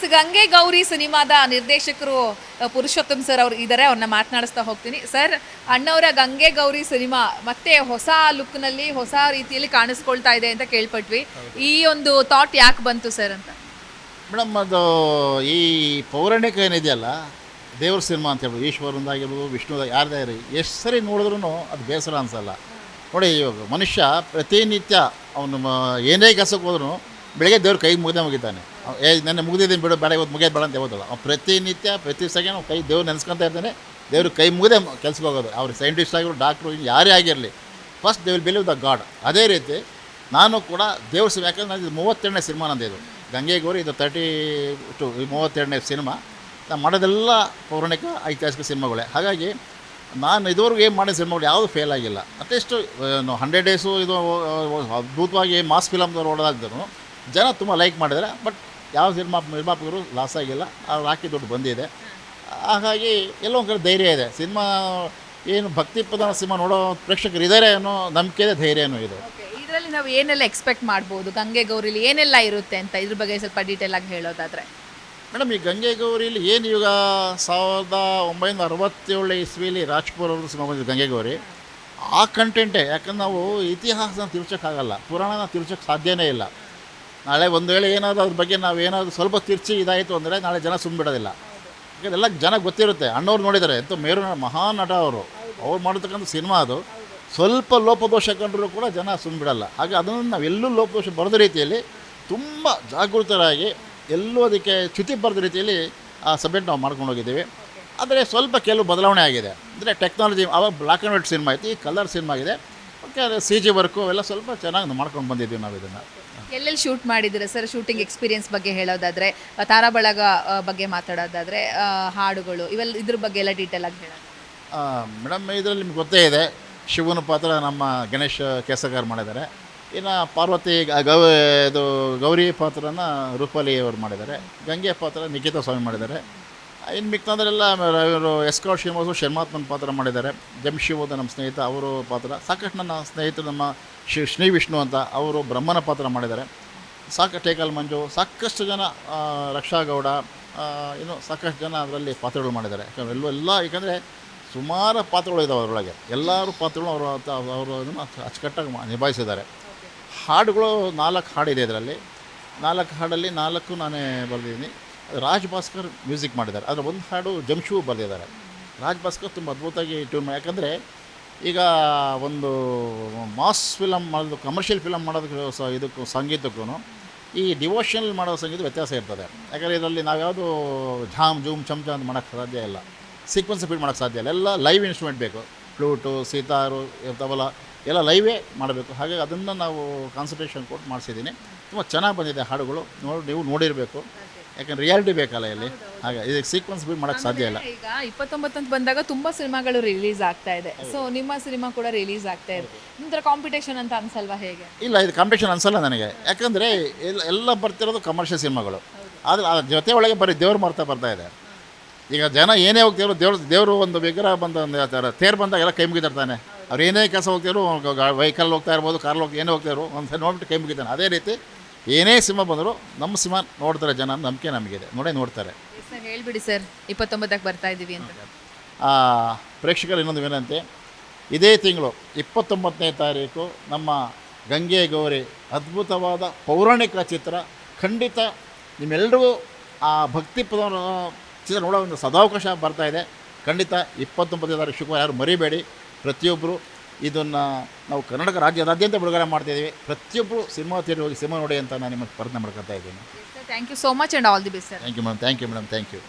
S ಗಂಗೆ ಗೌರಿ ಸಿನಿಮಾದ ನಿರ್ದೇಶಕರು Purushottam sir ಅವ್ರು ಇದ್ದಾರೆ ಅವ್ರನ್ನ ಮಾತನಾಡಿಸ್ತಾ ಹೋಗ್ತೀನಿ. ಸರ್ ಅಣ್ಣವರ ಗಂಗೆ ಗೌರಿ ಸಿನಿಮಾ ಮತ್ತೆ ಹೊಸ ಲುಕ್ನಲ್ಲಿ ಹೊಸ ರೀತಿಯಲ್ಲಿ ಕಾಣಿಸ್ಕೊಳ್ತಾ ಇದೆ ಅಂತ ಕೇಳ್ಪಟ್ವಿ. ಈ ಒಂದು ಥಾಟ್ ಯಾಕೆ ಬಂತು ಸರ್ ಅಂತ? ಮೇಡಮ್ ಅದು ಈ ಪೌರಾಣಿಕ ಏನಿದೆಯಲ್ಲ ದೇವ್ರ ಸಿನಿಮಾ ಅಂತ ಹೇಳ್ಬೋದು ಈಶ್ವರಂದಾಗಿರ್ಬೋದು ವಿಷ್ಣು ಯಾರದೇ ಇರಲಿ ಎಷ್ಟು ಸರಿ ನೋಡಿದ್ರೂ ಅದು ಬೇಸರ ಅನ್ಸಲ್ಲ. ನೋಡಿ ಇವಾಗ ಮನುಷ್ಯ ಪ್ರತಿನಿತ್ಯ ಅವನು ಏನೇ ಕೆಲಸಕ್ಕೆ ಹೋದ್ರೂ ಬೆಳಗ್ಗೆ ದೇವ್ರ ಕೈ ಮುಗಿದೇ ಮುಗಿತಾನೆ. ಏ, ನೆನ್ನೆ ಮುಗಿದಿದ್ದೀನಿ ಬಿಡು, ಬೇಡ, ಇವತ್ತು ಮುಗಿಯೋದು ಬೇಡ ಅಂತ ಅವ್ನು ಪ್ರತಿನಿತ್ಯ, ಪ್ರತಿ ಸೆಕೆಂಡ್ ಅವ್ನು ಕೈ ದೇವ್ರು ನೆನೆಸ್ಕೊಂತ ಇರ್ತಾನೆ. ದೇವ್ರ ಕೈ ಮುಗಿದೇ ಕೆಲ್ಸಕ್ಕೆ ಹೋಗೋದು. ಅವ್ರು ಸೈಂಟಿಸ್ಟ್ ಆಗಿರೋ ಡಾಕ್ಟ್ರು ಯಾರೇ ಆಗಿರಲಿ. First they will believe the god ಅದೇ ರೀತಿ ನಾನು ಕೂಡ ದೇವ್ರ ಸಿನಿಮಾ ಯಾಕಂದ್ರೆ ನಾನು ಇದು ಮೂವತ್ತೆರಡನೇ ಸಿನಿಮಾ ನಂದು ಇದು. ಗಂಗೆ ಗೌರಿ ಇದು ತರ್ಟಿ ಟು ಮೂವತ್ತೆರಡನೇ ಸಿನಿಮಾ. ನಾನು ಮಾಡೋದೆಲ್ಲ ಪೌರಾಣಿಕ ಐತಿಹಾಸಿಕ ಸಿನಿಮಾಗಳೇ. ಹಾಗಾಗಿ ನಾನು ಇದುವರೆಗೂ ಏನು ಮಾಡಿದ ಸಿನಿಮಾಗಳು ಯಾವುದು ಫೇಲ್ ಆಗಿಲ್ಲ. ಅಟ್ಲೀಸ್ಟ್ ಹಂಡ್ರೆಡ್ ಡೇಸು ಇದು ಅದ್ಭುತವಾಗಿ ಮಾಸ್ ಫಿಲಮ್ದವ್ರು ಓಡೋದಾಗ್ದ್ರು ಜನ ತುಂಬ ಲೈಕ್ ಮಾಡಿದ್ದಾರೆ ಬಟ್ ಯಾವ ಸಿನಿಮಾ ನಿರ್ಮಾಪಕರು ಲಾಸ್ ಆಗಿಲ್ಲ. ಅವ್ರು ಹಾಕಿ ದುಡ್ಡು ಬಂದಿದೆ. ಹಾಗಾಗಿ ಎಲ್ಲೋ ಒಂದು ಕಡೆ ಧೈರ್ಯ ಇದೆ. ಸಿನಿಮಾ ಏನು ಭಕ್ತಿ ಪ್ರಧಾನ ಸಿನಿಮಾ ನೋಡೋ ಪ್ರೇಕ್ಷಕರು ಇದ್ದಾರೆ ಅನ್ನೋ ನಂಬಿಕೆ ಇದೆ ಧೈರ್ಯನೂ ಇದೆ. ಇದರಲ್ಲಿ ನಾವು ಏನೆಲ್ಲ ಎಕ್ಸ್ಪೆಕ್ಟ್ ಮಾಡ್ಬೋದು? ಗಂಗೆ ಗೌರಿಲಿ ಏನೆಲ್ಲ ಇರುತ್ತೆ ಅಂತ ಇದ್ರ ಬಗ್ಗೆ ಸ್ವಲ್ಪ ಡೀಟೇಲ್ ಆಗಿ ಹೇಳೋದಾದ್ರೆ. ಮೇಡಮ್ ಈ ಗಂಗೆ ಗೌರಿಲಿ ಏನು ಈಗ ಸಾವಿರದ ಒಂಬೈನೂರ ಅರವತ್ತೇಳು ಇಸ್ವಿಲಿ ರಾಜ್ಕುಮಾರ್ ಅವರು ಸಿನಿಮಾ ಬಂದಿದ್ದು ಗಂಗೆ ಗೌರಿ. ಆ ಕಂಟೆಂಟೇ ಯಾಕಂದ್ರೆ ನಾವು ಇತಿಹಾಸನ ತಿರ್ಚೋಕ್ಕಾಗಲ್ಲ ಪುರಾಣನ ತಿರ್ಚೋಕ್ಕೆ ಸಾಧ್ಯನೇ ಇಲ್ಲ. ನಾಳೆ ಒಂದು ವೇಳೆ ಏನಾದರೂ ಅದ್ರ ಬಗ್ಗೆ ನಾವು ಏನಾದರೂ ಸ್ವಲ್ಪ ತಿರ್ಚಿ ಇದಾಯಿತು ಅಂದರೆ ನಾಳೆ ಜನ ಸುಮ್ಮಬಿಡೋದಿಲ್ಲ ಯಾಕಂದ್ರೆ ಎಲ್ಲ ಜನ ಗೊತ್ತಿರುತ್ತೆ. ಅಣ್ಣವ್ರು ನೋಡಿದ್ದಾರೆ ಅಂತೂ ಮೇರು ಮಹಾನ್ ನಟ ಅವರು. ಅವ್ರು ಮಾಡಿರ್ತಕ್ಕಂಥ ಸಿನಿಮಾ ಅದು. ಸ್ವಲ್ಪ ಲೋಪದೋಷ ಕಂಡರೂ ಕೂಡ ಜನ ಸುಮ್ಮಬಿಡಲ್ಲ ಹಾಗೆ ಅದನ್ನು ನಾವು ಎಲ್ಲೂ ಲೋಪದೋಷ ಬರೋದ ರೀತಿಯಲ್ಲಿ ತುಂಬ ಜಾಗೃತರಾಗಿ ಎಲ್ಲೂ ಅದಕ್ಕೆ ಚ್ಯುತಿ ಬರೆದ ರೀತಿಯಲ್ಲಿ ಆ ಸಬ್ಜೆಕ್ಟ್ ನಾವು ಮಾಡ್ಕೊಂಡು ಹೋಗಿದ್ದೀವಿ. ಆದರೆ ಸ್ವಲ್ಪ ಕೆಲವು ಬದಲಾವಣೆ ಆಗಿದೆ. ಅಂದರೆ ಟೆಕ್ನಾಲಜಿ ಅವಾಗ ಬ್ಲ್ಯಾಕ್ ಆ್ಯಂಡ್ ವೈಟ್ ಸಿನಿಮಾ ಐತಿ ಕಲರ್ ಸಿನಿಮಾ ಆಗಿದೆ. ಓಕೆ ಸಿ ಜಿ ವರ್ಕು ಎಲ್ಲ ಸ್ವಲ್ಪ ಚೆನ್ನಾಗಿ ಮಾಡ್ಕೊಂಡು ಬಂದಿದ್ದೀವಿ ನಾವು ಇದನ್ನು. ಎಲ್ಲೆಲ್ಲಿ ಶೂಟ್ ಮಾಡಿದ್ರೆ ಸರ್? ಶೂಟಿಂಗ್ ಎಕ್ಸ್ಪೀರಿಯನ್ಸ್ ಬಗ್ಗೆ ಹೇಳೋದಾದ್ರೆ ತಾರಾಬಳಗ ಬಗ್ಗೆ ಮಾತಾಡೋದಾದ್ರೆ ಹಾಡುಗಳು, ಇವೆಲ್ಲ ಇದ್ರ ಬಗ್ಗೆ ಎಲ್ಲ ಡೀಟೇಲ್ ಆಗಿ ಮೇಡಮ್, ಇದರಲ್ಲಿ ನಿಮ್ಗೆ ಗೊತ್ತೇ ಇದೆ, ಶಿವನ ಪಾತ್ರ ನಮ್ಮ ಗಣೇಶ್ ಕೇಸಗಾರ್ ಮಾಡಿದ್ದಾರೆ. ಇನ್ನು ಪಾರ್ವತಿ ಗೌ ಇದು ಗೌರಿ ಪಾತ್ರನ ರೂಪಾಲಿ ಅವರು ಮಾಡಿದ್ದಾರೆ. ಗಂಗೆ ಪಾತ್ರ ನಿಖಿತಾ ಸ್ವಾಮಿ ಮಾಡಿದ್ದಾರೆ. ಇನ್ನು ಮಿಕ್ತಂದ್ರೆಲ್ಲ ಇವರು ಎಸ್ಕಾರ್ ಶ್ರೀನಿವಾಸು ಶರ್ಮಾತ್ಮನ್ ಪಾತ್ರ ಮಾಡಿದ್ದಾರೆ. ಜಮ್ಶಿವೋದ ನಮ್ಮ ಸ್ನೇಹಿತ, ಅವರು ಪಾತ್ರ. ಸಾಕಷ್ಟು ನನ್ನ ಸ್ನೇಹಿತರು ನಮ್ಮ ಶ್ರೀ ಶ್ರೀ ವಿಷ್ಣು ಅಂತ, ಅವರು ಬ್ರಹ್ಮನ ಪಾತ್ರ ಮಾಡಿದ್ದಾರೆ. ಸಾಕ, ಟೇಕಲ್ ಮಂಜು, ಸಾಕಷ್ಟು ಜನ ರಕ್ಷಾ ಗೌಡ ಇನ್ನು ಸಾಕಷ್ಟು ಜನ ಅದರಲ್ಲಿ ಪಾತ್ರಗಳು ಮಾಡಿದ್ದಾರೆ. ಯಾಕಂದರೆ ಎಲ್ಲೂ, ಎಲ್ಲ, ಯಾಕಂದರೆ ಸುಮಾರು ಪಾತ್ರಗಳು ಇದ್ದಾವೆ ಅದರೊಳಗೆ. ಎಲ್ಲರೂ ಪಾತ್ರಗಳು ಅವರು ಅವರು ಅದನ್ನು ಅಚ್ಚುಕಟ್ಟಾಗಿ ನಿಭಾಯಿಸಿದ್ದಾರೆ. ಹಾಡುಗಳು ನಾಲ್ಕು ಹಾಡಿದೆ ಇದರಲ್ಲಿ. ನಾಲ್ಕು ಹಾಡಲ್ಲಿ ನಾಲ್ಕು ನಾನೇ ಬರೆದಿದ್ದೀನಿ. ರಾಜ್ ಭಾಸ್ಕರ್ ಮ್ಯೂಸಿಕ್ ಮಾಡಿದ್ದಾರೆ. ಅದರ ಒಂದು ಹಾಡು ಜಮ್ಶು ಬರೆದಿದ್ದಾರೆ. ರಾಜ್ ಭಾಸ್ಕರ್ ತುಂಬ ಅದ್ಭುತವಾಗಿ ಟ್ಯೂನ್ ಯಾಕಂದರೆ ಈಗ ಒಂದು ಮಾಸ್ ಫಿಲಮ್ ಮಾಡೋದು, ಕಮರ್ಷಿಯಲ್ ಫಿಲಮ್ ಮಾಡೋದಕ್ಕೆ ಸ ಇದಕ್ಕೂ ಸಂಗೀತಕ್ಕೂ ಈ ಡಿವೋಷನಲ್ ಮಾಡೋ ಸಂಗೀತ ವ್ಯತ್ಯಾಸ ಇರ್ತದೆ. ಯಾಕಂದರೆ ಇದರಲ್ಲಿ ನಾವು ನಾವ್ಯಾವುದು ಝಾಮ್ ಜೂಮ್ ಚಮಚ ಅಂತ ಮಾಡೋಕ್ಕೆ ಸಾಧ್ಯ ಇಲ್ಲ. ಸೀಕ್ವೆನ್ಸ್ ಫೀಡ್ ಮಾಡೋಕ್ಕೆ ಸಾಧ್ಯ ಇಲ್ಲ. ಎಲ್ಲ ಲೈವ್ ಇನ್ಸ್ಟ್ರೂಮೆಂಟ್ ಬೇಕು. ಫ್ಲೂಟು, ಸೀತಾರು ಇರ್ತಾವಲ್ಲ, ಎಲ್ಲ ಲೈವೇ ಮಾಡಬೇಕು. ಹಾಗಾಗಿ ಅದನ್ನು ನಾವು ಕಾನ್ಸಂಟ್ರೇಷನ್ ಕೊಟ್ಟು ಮಾಡಿಸಿದ್ದೀನಿ. ತುಂಬ ಚೆನ್ನಾಗಿ ಬಂದಿದೆ ಹಾಡುಗಳು. ನೋಡಿ, ನೀವು ನೋಡಿರಬೇಕು. ಯಾಕಂದ್ರೆ ರಿಯಾಲಿಟಿ ಬೇಕಲ್ಲ ಇಲ್ಲಿ? ಹಾಗೆ ಇದಕ್ಕೆ ಸೀಕ್ವೆನ್ಸ್ ಬಿಡ್ ಮಾಡೋಕ್ಕೆ ಸಾಧ್ಯ ಇಲ್ಲ. ಈಗ ಇಪ್ಪತ್ತೊಂಬತ್ತು ಅಂತ ಬಂದಾಗ ತುಂಬಾ ಸಿನಿಮಾಗಳು ರಿಲೀಸ್ ಆಗ್ತಾ ಇದೆ. ಸೊ ನಿಮ್ಮ ಸಿನಿಮಾ ಕೂಡ ರಿಲೀಸ್ ಆಗ್ತಾ ಇದೆ. ನಿಮ್ದ್ರ ಕಾಂಪಿಟೇಷನ್ ಅಂತ ಅನ್ಸಲ್ವಾ ಹೇಗೆ? ಇಲ್ಲ ಇದು ಕಾಂಪಿಟೇಷನ್ ಅನ್ಸಲ್ಲ ನನಗೆ. ಯಾಕಂದರೆ ಎಲ್ಲ ಎಲ್ಲ ಬರ್ತಿರೋದು ಕಮರ್ಷಿಯಲ್ ಸಿನಿಮಾಗಳು. ಆದ್ರೆ ಅದ್ರ ಜೊತೆ ಒಳಗೆ ಬರೀ ದೇವ್ರ ಮರ್ತಾ ಬರ್ತಾ ಇದೆ. ಈಗ ಜನ ಏನೇ ಹೋಗ್ತಿರೋ ದೇವ್ರ ದೇವರು ಒಂದು ವಿಗ್ರಹ ಬಂದ ಒಂದು ಹೇಳ್ತಾರೆ ತೇರು ಬಂದಾಗ ಎಲ್ಲ ಕೈ ಮುಗಿದಿರ್ತಾನೆ ಅವ್ರು ಏನೇ ಕೆಲಸ ಹೋಗ್ತಿರೋ ವೆಹಿಕಲ್ ಹೋಗ್ತಾ ಇರ್ಬೋದು ಕಾರಲ್ಲಿ ಹೋಗಿ ಏನೇ ಹೋಗ್ತಿರೋ ಒಂದು ಸರಿ ನೋಡ್ಬಿಟ್ಟು ಕೈ ಮುಗಿತಾನೆ ಅದೇ ರೀತಿ ಏನೇ ಸಿನಿಮಾ ಬಂದರೂ ನಮ್ಮ ಸಿನಿಮಾ ನೋಡ್ತಾರೆ ಜನ ನಂಬಿಕೆ ನಮಗಿದೆ. ನೋಡೇ ನೋಡ್ತಾರೆ. ಸರ್ ಹೇಳ್ಬಿಡಿ ಸರ್ ಇಪ್ಪತ್ತೊಂಬತ್ತಕ್ಕೆ ಬರ್ತಾ ಇದ್ದೀವಿ ಅಂತ. ಆ, ಪ್ರೇಕ್ಷಕರು ಇನ್ನೊಂದು ವಿನಂತಿ. ಇದೇ ತಿಂಗಳು ಇಪ್ಪತ್ತೊಂಬತ್ತನೇ ತಾರೀಕು ನಮ್ಮ ಗಂಗೆ ಗೌರಿ ಅದ್ಭುತವಾದ ಪೌರಾಣಿಕ ಚಿತ್ರ ಖಂಡಿತ ನಿಮ್ಮೆಲ್ಲರಿಗೂ ಆ ಭಕ್ತಿ ಪದ ಚಿತ್ರ ನೋಡೋ ಒಂದು ಸದಾವಕಾಶ ಬರ್ತಾ ಇದೆ. ಖಂಡಿತ ಇಪ್ಪತ್ತೊಂಬತ್ತನೇ ತಾರೀಕು ಶುಕ್ರವಾರ ಯಾರು ಮರಿಬೇಡಿ. ಪ್ರತಿಯೊಬ್ಬರು ಇದನ್ನು ನಾವು ಕರ್ನಾಟಕ ರಾಜ್ಯದಾದ್ಯಂತ ಬಿಡುಗಡೆ ಮಾಡ್ತಾಯಿದ್ದೀವಿ ಪ್ರತಿಯೊಬ್ಬರು ಸಿನಿಮಾ ಥಿಯೇಟರ್ ಹೋಗಿ ಸಿನಿಮಾ ನೋಡಿ ಅಂತ ನಾನು ನಿಮಗೆ ಪ್ರಯತ್ನ ಮಾಡ್ಕೊತಾ ಇದ್ದೀನಿ. Thank you so much and all the best sir thank you madam thank you madam thank you